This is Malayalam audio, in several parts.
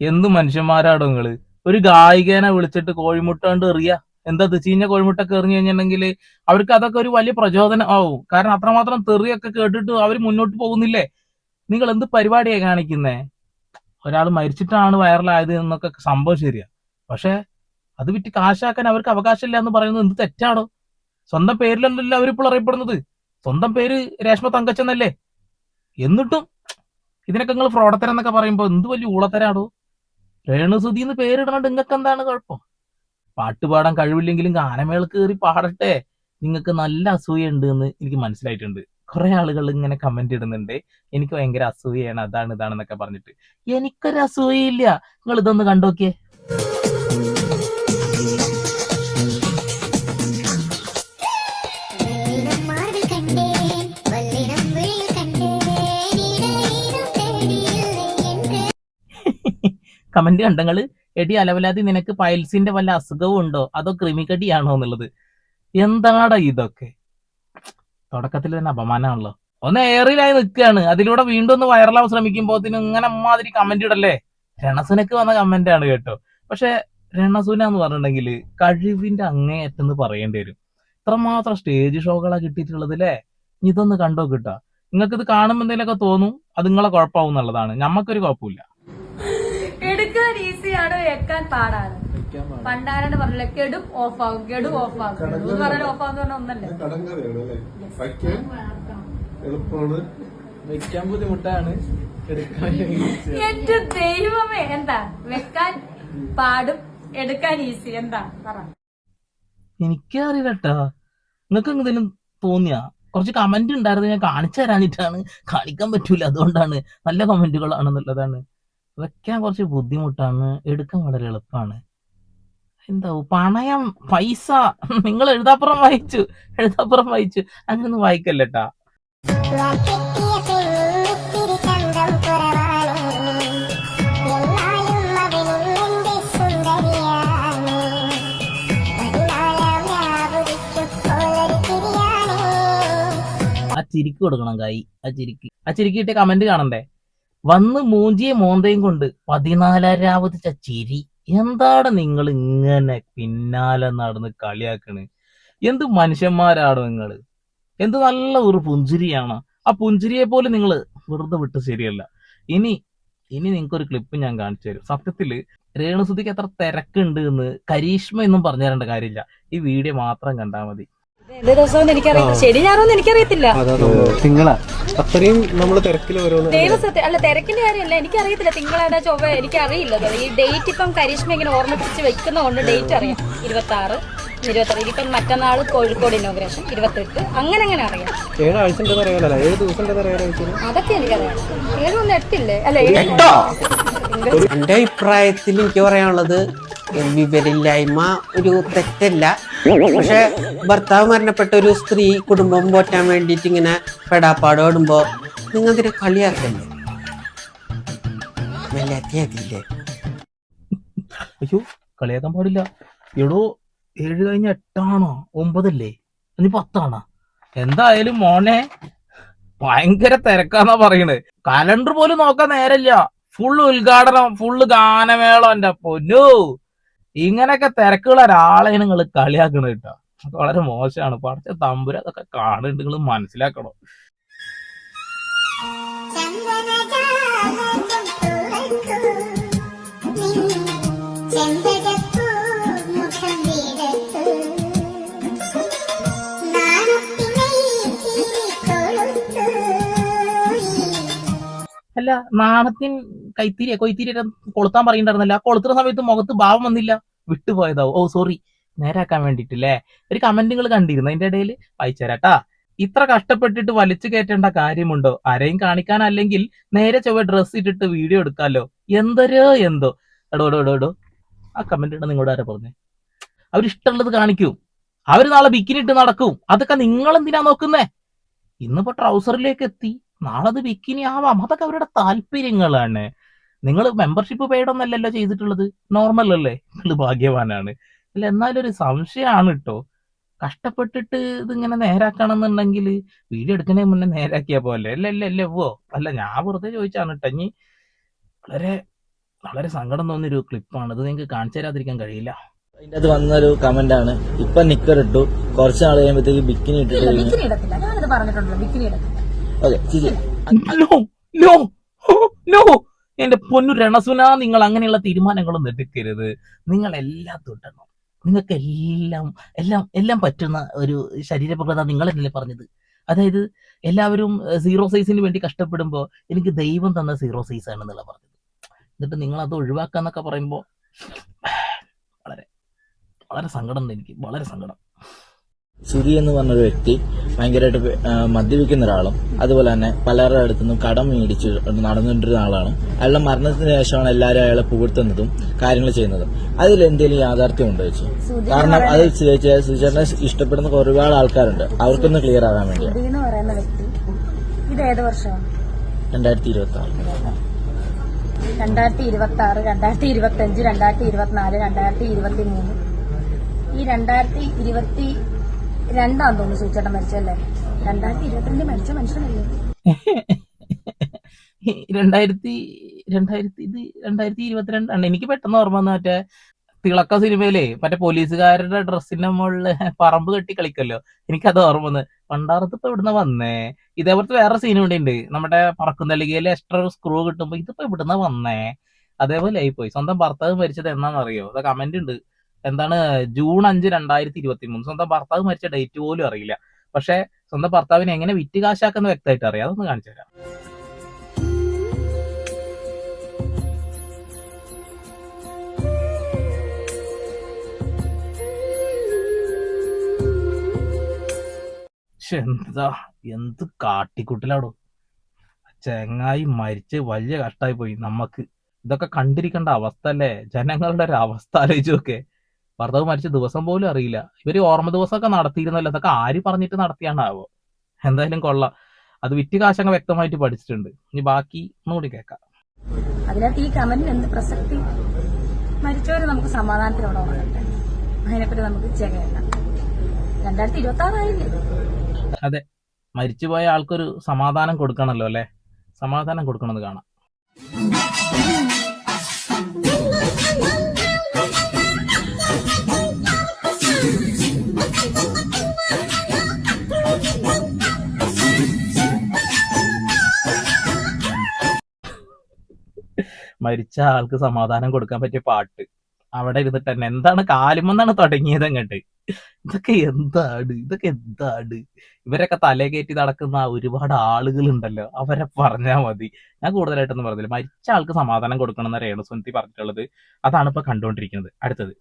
എന്ത് മനുഷ്യന്മാരാടോ നിങ്ങൾ? ഒരു ഗായികനെ വിളിച്ചിട്ട് കോഴിമുട്ട കൊണ്ട് എറിയ. എന്താ ചീഞ്ഞ കോഴിമുട്ടൊക്കെ എറിഞ്ഞു കഴിഞ്ഞിട്ടുണ്ടെങ്കിൽ അവർക്ക് അതൊക്കെ ഒരു വലിയ പ്രചോദനം ആവും കാരണം അത്രമാത്രം തെറിയൊക്കെ കേട്ടിട്ട് അവർ മുന്നോട്ട് പോകുന്നില്ലേ? നിങ്ങൾ എന്ത് പരിപാടിയാണ് കാണിക്കുന്നേ? ഒരാൾ മരിച്ചിട്ടാണ് വൈറലായത് എന്നൊക്കെ സംഭവം ശരിയാ. പക്ഷെ അത് വിറ്റ് കാശാക്കാൻ അവർക്ക് അവകാശമില്ല എന്ന് പറയുന്നത് എന്ത് തെറ്റാണോ? സ്വന്തം പേരിലല്ലല്ലോ അവരിപ്പോൾ അറിയപ്പെടുന്നത്. സ്വന്തം പേര് രേഷ്മ തങ്കച്ചെന്നല്ലേ എന്നിട്ടും ഇതിനൊക്കെ നിങ്ങൾ ഫ്രോഡത്തരം എന്നൊക്കെ പറയുമ്പോൾ എന്ത് വലിയ ഊളത്തരാടോ? രേണുസുതി എന്ന് പേരിടണോണ്ട് നിങ്ങൾക്ക് എന്താണ് കുഴപ്പം? പാട്ട് പാടാൻ കഴിവില്ലെങ്കിലും ഗാനമേള കയറി പാടട്ടെ. നിങ്ങൾക്ക് നല്ല അസൂയുണ്ട് എന്ന് എനിക്ക് മനസ്സിലായിട്ടുണ്ട്. കുറെ ആളുകൾ ഇങ്ങനെ കമന്റ് ഇടുന്നുണ്ട്. എനിക്ക് ഭയങ്കര അസൂയാണ് അതാണ് ഇതാണെന്നൊക്കെ പറഞ്ഞിട്ട്. എനിക്കൊരു അസൂയയില്ല നിങ്ങൾ ഇതൊന്ന് കണ്ടോക്കിയേ. കമന്റ് കണ്ടങ്ങൾ എടി അലവലാതി നിനക്ക് പൈൽസിന്റെ വല്ല അസുഖവും ഉണ്ടോ? അതോ ക്രിമികടിയാണോ എന്നുള്ളത്? എന്താടാ ഇതൊക്കെ? തുടക്കത്തിൽ തന്നെ അപമാനമാണല്ലോ. ഒന്ന് എയറിലായി നിൽക്കുകയാണ്. അതിലൂടെ വീണ്ടും ഒന്ന് വൈറലാവാൻ ശ്രമിക്കുമ്പോത്തിന് ഇങ്ങനെ അമ്മാതിരി കമന്റ് ഇടല്ലേ? രണസുനക്ക് വന്ന കമന്റ് ആണ് കേട്ടോ. പക്ഷെ രണസുന എന്ന് പറഞ്ഞിട്ടുണ്ടെങ്കിൽ കഴിവിന്റെ അങ്ങേയറ്റെന്ന് പറയേണ്ടി വരും. ഇത്രമാത്രം സ്റ്റേജ് ഷോകളാ കിട്ടിയിട്ടുള്ളത് അല്ലേ? ഇതൊന്ന് കണ്ടോ കിട്ടാ നിങ്ങൾക്ക് ഇത് കാണുമ്പോൾ എന്തെങ്കിലുമൊക്കെ തോന്നും അത് നിങ്ങളെ കുഴപ്പമാവും എന്നുള്ളതാണ്. ഞമ്മക്കൊരു കുഴപ്പമില്ല. ഈസിയാണ് വെക്കാൻ പാടാണ്. പണ്ടാരണ്ട് പറഞ്ഞില്ല കെടും ഓഫ് ആകും കെടും ഓഫ് ആകും എന്ന് പറഞ്ഞാൽ ഓഫ് ആകുന്ന പറഞ്ഞ ഒന്നല്ലേ? എളുപ്പമാണ്. വെക്കാൻ ബുദ്ധിമുട്ടാണ്. എടുക്കാൻ എന്റെ ദൈവമേ എന്താ? വെക്കാൻ പാടും എടുക്കാൻ ഈസി എന്താ? പറ. എനിക്ക് കേട്ടാ നിങ്ങൾക്ക് എന്തെങ്കിലും തോന്നിയാ? കുറച്ച് കമന്റ് ഉണ്ടായിരുന്നു ഞാൻ കാണിച്ചു തരാനിട്ടാണ്. കാണിക്കാൻ പറ്റൂല അതുകൊണ്ടാണ്. നല്ല കമന്റുകളാണെന്നുള്ളതാണ് വെക്കാൻ കുറച്ച് ബുദ്ധിമുട്ടാണ് എടുക്കാൻ വളരെ എളുപ്പമാണ് എന്താ പണയം പൈസ നിങ്ങൾ എഴുതാപ്പുറം വായിച്ചു എഴുതാപ്പുറം വായിച്ചു. അങ്ങനൊന്നും വായിക്കല്ലേട്ടാ. ആ ചിരിക്ക് കൊടുക്കണം കായി ആ ചിരിക്ക്. ആ ചിരിക്ക് കിട്ടിയ കമന്റ് കാണണ്ടേ? വന്ന് മൂഞ്ചിയെ മോന്തയും കൊണ്ട് പതിനാലാരാവത് ചിരി എന്താണ് നിങ്ങൾ ഇങ്ങനെ പിന്നാലെ നടന്ന് കളിയാക്കണ്? എന്ത് മനുഷ്യന്മാരാണോ നിങ്ങൾ എന്ത് നല്ല ഒരു പുഞ്ചിരിയാണ്. ആ പുഞ്ചിരിയെ പോലെ നിങ്ങൾ വെറുതെ വിട്ട് ശരിയല്ല. ഇനി ഇനി നിങ്ങൾക്ക് ഒരു ക്ലിപ്പ് ഞാൻ കാണിച്ചു തരും. സത്യത്തിൽ രേണുസുതിക്ക് എത്ര തിരക്കുണ്ട് എന്ന് കരീഷ്മ എന്നും പറഞ്ഞു തരേണ്ട കാര്യമില്ല. ഈ വീഡിയോ മാത്രം കണ്ടാൽ മതി. ഏത് എനിക്കറിയത്തില്ല. ശരി ഞാനൊന്നും എനിക്കറിയത്തില്ല. തിങ്കളാ. അത്രയും നമ്മൾ തിരക്കിൽ ഓരോന്ന് ദൈവസത്യം അല്ല തിരക്കിന്റെ കാര്യമല്ല എനിക്കറിയത്തില്ല തിങ്കളാണ് ചൊവ്വ എനിക്കറിയില്ല. ഈ ഡേറ്റ് ഇപ്പം കരിഷ്മ ഇങ്ങനെ ഓർമ്മിപ്പിച്ച് വെക്കുന്നതുകൊണ്ട് ഡേറ്റ് അറിയാം. ഇരുപത്തി ആറ് ഇരുപത്തി ഇനിയിപ്പം മറ്റന്നാൾ കോഴിക്കോട് ഇനോഗ്രേഷൻ ഇരുപത്തെട്ട് അങ്ങനെ അങ്ങനെ അറിയാം. ഏഴാഴ്ച ഏഴ് ദിവസം അതൊക്കെ എനിക്കറിയാം. ഏഴൊന്നും എട്ടില്ലേ? അല്ല എട്ടോ? എന്റെ അഭിപ്രായത്തിൽ എനിക്ക് പറയാനുള്ളത് വിവരമില്ലായ്മ ഒരു തെറ്റല്ല. പക്ഷെ ഭർത്താവ് മരണപ്പെട്ട ഒരു സ്ത്രീ കുടുംബം പോറ്റാൻ വേണ്ടിയിട്ട് ഇങ്ങനെ പെടാപ്പാട് ഓടുമ്പോൾ നിങ്ങൾ ഇതിനെ കളിയാക്കല്ലേ അയ്യോ കളിയാക്കാൻ പാടില്ല. എടോ ഏഴ് കഴിഞ്ഞ എട്ടാണോ? ഒമ്പതല്ലേ? ഇനി പത്താണോ? എന്തായാലും മോനെ ഭയങ്കര തിരക്കാന്നാ പറയണ്. കലണ്ടർ പോലും നോക്കാൻ നേരല്ല. ഫുള്ള് ഉദ്ഘാടനം ഫുള്ള് ഗാനമേളം എന്റെ പൊന്നു. ഇങ്ങനെയൊക്കെ തിരക്കുള്ള ഒരാളെ നിങ്ങൾ കളിയാക്കണ കേട്ടോ അത് വളരെ മോശമാണ്. പഠിച്ച തമ്പുര അതൊക്കെ കാണുന്നുണ്ട്. നിങ്ങൾ മനസ്സിലാക്കണം. അല്ല നാണത്തിൻ കൈത്തിരി കൊയ്ത്തിരി കൊളുത്താൻ പറയുന്നുണ്ടായിരുന്നല്ല. കൊളുത്തുന്ന സമയത്ത് മുഖത്ത് ഭാവം വന്നില്ല. വിട്ടുപോയതാവും. ഓ സോറി നേരാക്കാൻ വേണ്ടിട്ടില്ലേ ഒരു കമന്റ് നിങ്ങൾ കണ്ടിരുന്നു അതിന്റെ ഇടയിൽ വായിച്ചുതരാട്ടാ ഇത്ര കഷ്ടപ്പെട്ടിട്ട് വലിച്ചു കയറ്റേണ്ട കാര്യമുണ്ടോ? ആരെയും കാണിക്കാൻ അല്ലെങ്കിൽ നേരെ ചൊവ്വ ഡ്രസ് ഇട്ടിട്ട് വീഡിയോ എടുക്കാലോ? എന്തരോ എന്തോ. എടോ എടോ എടോ ആ കമന്റ് ഇട നിങ്ങളോട് ആരാ പറഞ്ഞേ? അവരിഷ്ടമുള്ളത് കാണിക്കും. അവർ നാളെ ബിക്കിനിട്ട് നടക്കും. അതൊക്കെ നിങ്ങൾ എന്തിനാ നോക്കുന്നേ? ഇന്നിപ്പോ ട്രൗസറിലേക്ക് എത്തി. നാളെ അത് ബിക്കിനി ആവാം. അതൊക്കെ അവരുടെ താല്പര്യങ്ങളാണ്. നിങ്ങൾ മെമ്പർഷിപ്പ് പെയ്ഡ് ഒന്നല്ലല്ലോ ചെയ്തിട്ടുള്ളത്. നോർമൽ അല്ലേ? നിങ്ങൾ ഭാഗ്യവാനാണ്. അല്ല എന്നാലും ഒരു സംശയമാണ് കേട്ടോ കഷ്ടപ്പെട്ടിട്ട് ഇതിങ്ങനെ നേരാക്കണം എന്നുണ്ടെങ്കിൽ വീഡിയോ എടുക്കുന്നതിന് മുന്നേ നേരാക്കിയ പോലെ അല്ല അല്ല അല്ല ഓ അല്ല ഞാൻ വെറുതെ ചോദിച്ചാണ് കേട്ടോ ഇനി വളരെ വളരെ സങ്കടം തോന്നിയൊരു ക്ലിപ്പാണ് ഇത് നിങ്ങൾക്ക് കാണിച്ചു തരാതിരിക്കാൻ കഴിയില്ല. അതിന്റെ അത് വന്നൊരു കമന്റ് ആണ്. ഇപ്പൊ നിക്കർ ഇട്ടു. കുറച്ച് നാൾ കഴിയുമ്പോഴത്തേക്ക് ബിക്കിനി ഇട്ടിട്ട് ഓക്കെ എന്റെ പൊന്നു രണസുന നിങ്ങൾ അങ്ങനെയുള്ള തീരുമാനങ്ങളും എടുക്കരുത്. നിങ്ങൾ എല്ലാം തൊട്ടണം നിങ്ങൾക്ക് എല്ലാം എല്ലാം എല്ലാം പറ്റുന്ന ഒരു ശരീരപ്രകൃത നിങ്ങളല്ലേ പറഞ്ഞത്? അതായത് എല്ലാവരും സീറോ സൈസിന് വേണ്ടി കഷ്ടപ്പെടുമ്പോൾ എനിക്ക് ദൈവം തന്ന സീറോ സൈസ് ആണെന്നുള്ള പറഞ്ഞത്. എന്നിട്ട് നിങ്ങൾ അത് ഒഴിവാക്കാന്നൊക്കെ പറയുമ്പോൾ വളരെ വളരെ സങ്കടം എനിക്ക്. വളരെ സങ്കടം. സുരി എന്ന് പറഞ്ഞൊരു വ്യക്തി ഭയങ്കരമായിട്ട് മദ്യപിക്കുന്ന ഒരാളും അതുപോലെ തന്നെ പലരുടെ അടുത്തു നിന്നും കടം മേടിച്ച് നടന്നുകൊണ്ടിരുന്ന ആളാണ്. അയാളുടെ മരണത്തിന് ശേഷമാണ് എല്ലാവരും അയാളെ പുകഴ്ത്തുന്നതും കാര്യങ്ങൾ ചെയ്യുന്നതും. അതിൽ എന്തെങ്കിലും യാഥാർത്ഥ്യം ഉണ്ടോ ചേച്ചി കാരണം അത് സുചേട്ടനെ ഇഷ്ടപ്പെടുന്ന ഒരുപാട് ആൾക്കാരുണ്ട്. അവർക്കൊന്ന് ക്ലിയർ ആകാൻ വേണ്ടിയാണ് വർഷമാണ് രണ്ടായിരത്തി ഇരുപത്തി ആറ് രണ്ടായിരത്തി ഇരുപത്തി ആറ് രണ്ടായിരത്തി ഇരുപത്തി അഞ്ച് രണ്ടായിരത്തി ഇരുപത്തിനാല് രണ്ടായിരത്തി ഇരുപത്തി മൂന്ന് ഈ രണ്ടായിരത്തി ഇരുപത്തി രണ്ടാം തോന്നുന്നു സൂചേട്ടൻ മരിച്ചല്ലേ രണ്ടായിരത്തി ഇരുപത്തിരണ്ടിൽ മരിച്ച മനുഷ്യനല്ലേ? രണ്ടായിരത്തി രണ്ടായിരത്തി ഇത് രണ്ടായിരത്തി ഇരുപത്തിരണ്ടാണ് എനിക്ക് പെട്ടെന്ന് ഓർമ്മ വന്ന മറ്റേ തിളക്ക സിനിമയിലെ മറ്റേ പോലീസുകാരുടെ ഡ്രസ്സിന്റെ മുകളിൽ പറമ്പ് കെട്ടി കളിക്കല്ലോ. എനിക്കത് ഓർമ്മ വന്ന്. പണ്ടാറത്ത് ഇപ്പൊ ഇവിടുന്ന് വന്നേ? ഇതേപോലത്തെ വേറെ സീൻ ഇവിടെ ഉണ്ട്. നമ്മുടെ പറക്കുന്നല്ലികയിലെ എക്സ്ട്രാ ഒരു സ്ക്രൂ കിട്ടുമ്പോ ഇതിപ്പോ ഇവിടുന്ന് വന്നേ? അതേപോലെ ആയിപ്പോയി. സ്വന്തം ഭർത്താവ് മരിച്ചത് എന്നാണെന്നറിയോ? അത് കമന്റ് ഉണ്ട്. എന്താണ് ജൂൺ അഞ്ച് രണ്ടായിരത്തി ഇരുപത്തി മൂന്ന് സ്വന്തം ഭർത്താവ് മരിച്ച ഡേറ്റ് പോലും അറിയില്ല. പക്ഷെ സ്വന്തം ഭർത്താവിനെ എങ്ങനെ വിറ്റ് കാശാക്കുന്ന വ്യക്തമായിട്ട് അറിയാം. അതൊന്ന് കാണിച്ചു തരാം. എന്താ? എന്ത് കാട്ടിക്കുട്ടിലാടോ? ചെങ്ങായി മരിച്ച് വലിയ കഷ്ടായി പോയി നമ്മക്ക് ഇതൊക്കെ കണ്ടിരിക്കേണ്ട അവസ്ഥ അല്ലേ? ജനങ്ങളുടെ ഒരു അവസ്ഥ ആലോചിച്ചു നോക്കെ. ഭർത്താവ് മരിച്ച ദിവസം പോലും അറിയില്ല. ഇവർ ഓർമ്മ ദിവസമൊക്കെ നടത്തിയിരുന്നല്ലോ. അതൊക്കെ ആര് പറഞ്ഞിട്ട് നടത്തിയാണാവോ എന്തായാലും കൊള്ളാം. അത് വിറ്റ് കാശങ്ങ് വ്യക്തമായിട്ട് പഠിച്ചിട്ടുണ്ട്. ഇനി ബാക്കി ഒന്നുകൂടി കേൾക്കാം. അതിനകത്ത് ഈ കമന്റിന് എന്ത് പ്രസക്തി? മരിച്ചവരെ നമുക്ക് സമാധാനത്തിലൂടെ അതിനെപ്പറ്റി നമുക്ക് ചെകയല്ല രണ്ടായിരത്തി ഇരുപത്തി ആറായില്ലേ അതെ. മരിച്ചുപോയ ആൾക്കൊരു സമാധാനം കൊടുക്കണല്ലോ അല്ലെ? സമാധാനം കൊടുക്കണമെന്ന് കാണാം. മരിച്ച ആൾക്ക് സമാധാനം കൊടുക്കാൻ പറ്റിയ പാട്ട്. അവിടെ ഇരുന്നിട്ട് തന്നെ എന്താണ് കാലുമെന്നാണ് തുടങ്ങിയത് അങ്ങോട്ട്. ഇതൊക്കെ എന്താണ്? ഇതൊക്കെ എന്താണ്? ഇവരൊക്കെ തലേ കയറ്റി നടക്കുന്ന ഒരുപാട് ആളുകൾ ഉണ്ടല്ലോ അവരെ പറഞ്ഞാൽ മതി. ഞാൻ കൂടുതലായിട്ടൊന്നും പറഞ്ഞില്ല. മരിച്ച ആൾക്ക് സമാധാനം കൊടുക്കണം എന്ന് രേണു സുനിധി പറഞ്ഞിട്ടുള്ളത്. അതാണ് ഇപ്പൊ കണ്ടുകൊണ്ടിരിക്കുന്നത്. അടുത്തത്.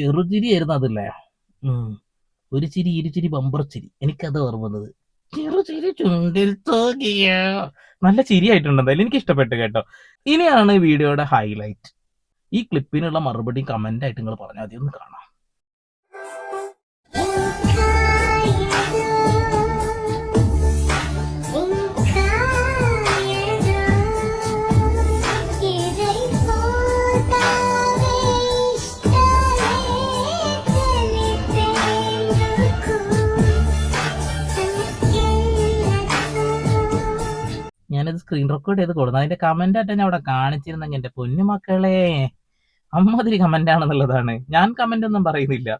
ചെറുചിരി ആയിരുന്നു അതല്ലേ. ഒരു ചിരി ഇരുചിരി ബമ്പർ ചിരി. എനിക്കത് ഓർമ്മ വന്നത്. ചെറുചിരി ചുണ്ടിൽ തോകിയ. നല്ല ചിരിയായിട്ടുണ്ട് എന്തായാലും എനിക്ക് ഇഷ്ടപ്പെട്ടു കേട്ടോ. ഇനിയാണ് വീഡിയോയുടെ ഹൈലൈറ്റ് ഈ ക്ലിപ്പിനുള്ള മറുപടി കമന്റ് ആയിട്ട് നിങ്ങൾ പറഞ്ഞാൽ മതി. ഒന്ന് കാണാം. സ്ക്രീൻ റെക്കോർഡ് ചെയ്ത് കൊടുത്തു അതിന്റെ കമന്റ് ആയിട്ട് ഞാൻ അവിടെ കാണിച്ചിരുന്നെങ്കിൽ എന്റെ പൊന്നു മക്കളെ അമ്മാതിരി കമന്റ് ആണെന്നുള്ളതാണ്. ഞാൻ കമന്റ് ഒന്നും പറയുന്നില്ല.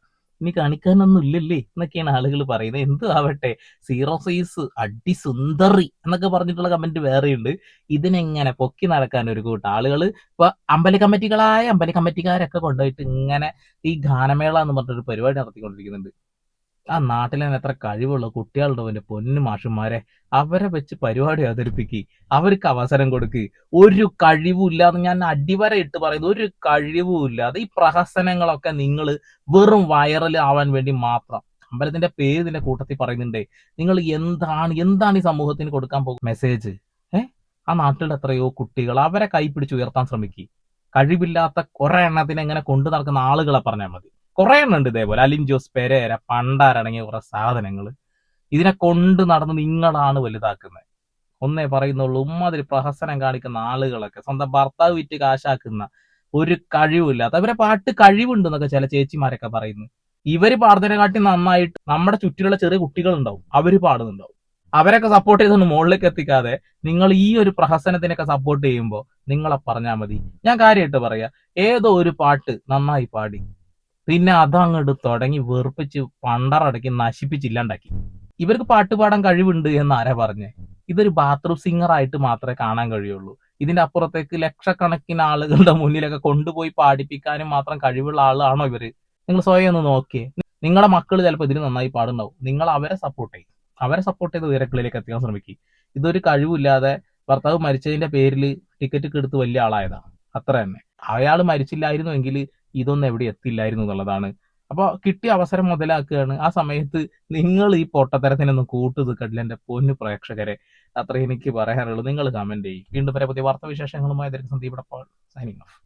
ഇനി കാണിക്കാനൊന്നും ഇല്ലല്ലേ എന്നൊക്കെയാണ് ആളുകൾ പറയുന്നത്. എന്തു ആവട്ടെ സീറോ സൈസ് അടി സുന്ദറി എന്നൊക്കെ പറഞ്ഞിട്ടുള്ള കമന്റ് വേറെയുണ്ട്. ഇതിനെങ്ങനെ പൊക്കി നടക്കാൻ ഒരു കൂട്ടം ആളുകൾ ഇപ്പൊ അമ്പല കമ്മിറ്റികളായ അമ്പല കമ്മിറ്റിക്കാരൊക്കെ കൊണ്ടുപോയിട്ട് ഇങ്ങനെ ഈ ഗാനമേള എന്ന് പറഞ്ഞിട്ടൊരു പരിപാടി നടത്തിക്കൊണ്ടിരിക്കുന്നുണ്ട്. ആ നാട്ടിലെ എത്ര കഴിവുള്ള കുട്ടികളുടെ അവന്റെ പൊന്നു മാഷന്മാരെ അവരെ വെച്ച് പരിപാടി അവതരിപ്പിക്കുക അവർക്ക് അവസരം കൊടുക്ക്. ഒരു കഴിവുമില്ലാതെ ഞാൻ അടിവര ഇട്ട് പറയുന്നത് ഒരു കഴിവുമില്ലാതെ ഈ പ്രഹസനങ്ങളൊക്കെ നിങ്ങൾ വെറും വൈറൽ ആവാൻ വേണ്ടി മാത്രം. അമ്പലത്തിന്റെ പേര് ഇതിന്റെ കൂട്ടത്തിൽ പറയുന്നുണ്ടേ. നിങ്ങൾ എന്താണ് എന്താണ് ഈ സമൂഹത്തിന് കൊടുക്കാൻ പോകും മെസ്സേജ്. ഏ? ആ നാട്ടിലെ എത്രയോ കുട്ടികൾ അവരെ കൈപ്പിടിച്ച് ഉയർത്താൻ ശ്രമിക്കുക കഴിവില്ലാത്ത കുറെ എണ്ണത്തിനെ എങ്ങനെ കൊണ്ടു നടക്കുന്ന ആളുകളെ പറഞ്ഞാൽ മതി. കുറെ എണ്ണം ഉണ്ട് ഇതേപോലെ. അലിൻ ജോസ് പെരേര പണ്ടാരടങ്ങിയ കുറെ സാധനങ്ങൾ ഇതിനെ കൊണ്ട് നടന്ന് നിങ്ങളാണ് വലുതാക്കുന്നത്. ഒന്നേ പറയുന്നുള്ളൂ ഉമ്മാതിരി പ്രഹസനം കാണിക്കുന്ന ആളുകളൊക്കെ സ്വന്തം ഭർത്താവ് വിറ്റ് കാശാക്കുന്ന ഒരു കഴിവില്ലാത്ത അവരെ പാട്ട് കഴിവുണ്ട് എന്നൊക്കെ ചില ചേച്ചിമാരൊക്കെ പറയുന്നു. ഇവർ പാടുന്നതിനെക്കാട്ടി നന്നായിട്ട് നമ്മുടെ ചുറ്റിലുള്ള ചെറിയ കുട്ടികൾ ഉണ്ടാവും അവർ പാടുന്നുണ്ടാവും. അവരൊക്കെ സപ്പോർട്ട് ചെയ്തുകൊണ്ട് മുകളിലേക്ക് എത്തിക്കാതെ നിങ്ങൾ ഈ ഒരു പ്രഹസനത്തിനൊക്കെ സപ്പോർട്ട് ചെയ്യുമ്പോൾ നിങ്ങളെ പറഞ്ഞാൽ മതി. ഞാൻ കാര്യമായിട്ട് പറയാ. ഏതോ ഒരു പാട്ട് നന്നായി പാടി. പിന്നെ അതങ്ങോട്ട് തുടങ്ങി വെറുപ്പിച്ച് പണ്ടറടക്കി നശിപ്പിച്ചില്ലാണ്ടാക്കി. ഇവർക്ക് പാട്ടുപാടാൻ കഴിവുണ്ട് എന്ന് ആരാ പറഞ്ഞേ? ഇതൊരു ബാത്റൂം സിംഗർ ആയിട്ട് മാത്രമേ കാണാൻ കഴിയുള്ളൂ. ഇതിന്റെ അപ്പുറത്തേക്ക് ലക്ഷക്കണക്കിന് ആളുകളുടെ മുന്നിലൊക്കെ കൊണ്ടുപോയി പാടിപ്പിക്കാനും മാത്രം കഴിവുള്ള ആളാണോ ഇവർ? നിങ്ങൾ സ്വയം ഒന്ന് നോക്കിയേ. നിങ്ങളുടെ മക്കൾ ചിലപ്പോൾ ഇതിന് നന്നായി പാടുണ്ടാവും. നിങ്ങൾ അവരെ സപ്പോർട്ട് ചെയ്യും. അവരെ സപ്പോർട്ട് ചെയ്ത് ഉയരക്കളിലേക്ക് എത്തിക്കാൻ ശ്രമിക്കും. ഇതൊരു കഴിവില്ലാതെ ഭർത്താവ് മരിച്ചതിന്റെ പേരിൽ ടിക്കറ്റ് എടുത്ത് വലിയ ആളായതാണ് അത്ര തന്നെ. അയാൾ മരിച്ചില്ലായിരുന്നു എങ്കിൽ ഇതൊന്നും എവിടെ എത്തില്ലായിരുന്നു എന്നുള്ളതാണ്. അപ്പോൾ കിട്ടിയ അവസരം മുതലാക്കുകയാണ്. ആ സമയത്ത് നിങ്ങൾ ഈ പൊട്ടത്തരത്തിനൊന്നും കൂട്ടു നിൽക്കട്ടില്ല പൊന്നു പ്രേക്ഷകരെ. അത്ര എനിക്ക് പറയാനുള്ളൂ. നിങ്ങൾ കമന്റ് ചെയ്യും. വീണ്ടും വരെ പുതിയ വാർത്താവിശേഷങ്ങളുമായി സന്ദീപ് സൈനിങ് ഓഫ്